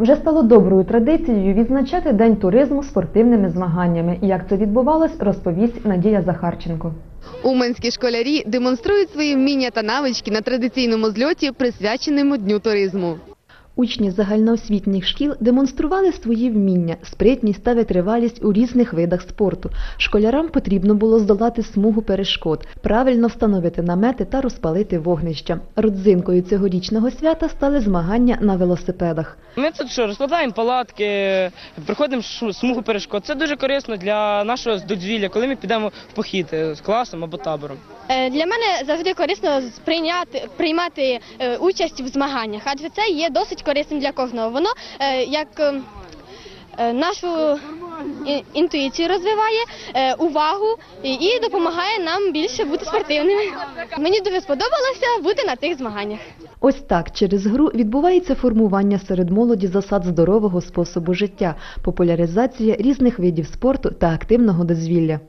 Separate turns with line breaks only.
Вже стало доброю традицією відзначати День туризму спортивними змаганнями. Як це відбувалось, розповість Надія Захарченко.
Уманські школярі демонструють свої вміння та навички на традиційному зльоті, присвяченому Дню туризму.
Учні загальноосвітніх шкіл демонстрували свої вміння, спритність та витривалість у різних видах спорту. Школярам потрібно було здолати смугу перешкод, правильно встановити намети та розпалити вогнища. Родзинкою цьогорічного свята стали змагання на велосипедах.
Ми тут що, розкладаємо палатки, проходимо смугу перешкод. Це дуже корисно для нашого дозвілля, коли ми підемо в похід е, з класом або табором.
Е, Для мене завжди корисно сприйняти приймати е, участь в змаганнях, адже це є досить корисним для кожного. Воно е, як е, е, нашу інтуїцію розвиває, е, увагу і допомагає нам більше бути спортивними. Мені дуже сподобалося бути на тих змаганнях.
Ось так через гру відбувається формування серед молоді засад здорового способу життя, популяризація різних видів спорту та активного дозвілля.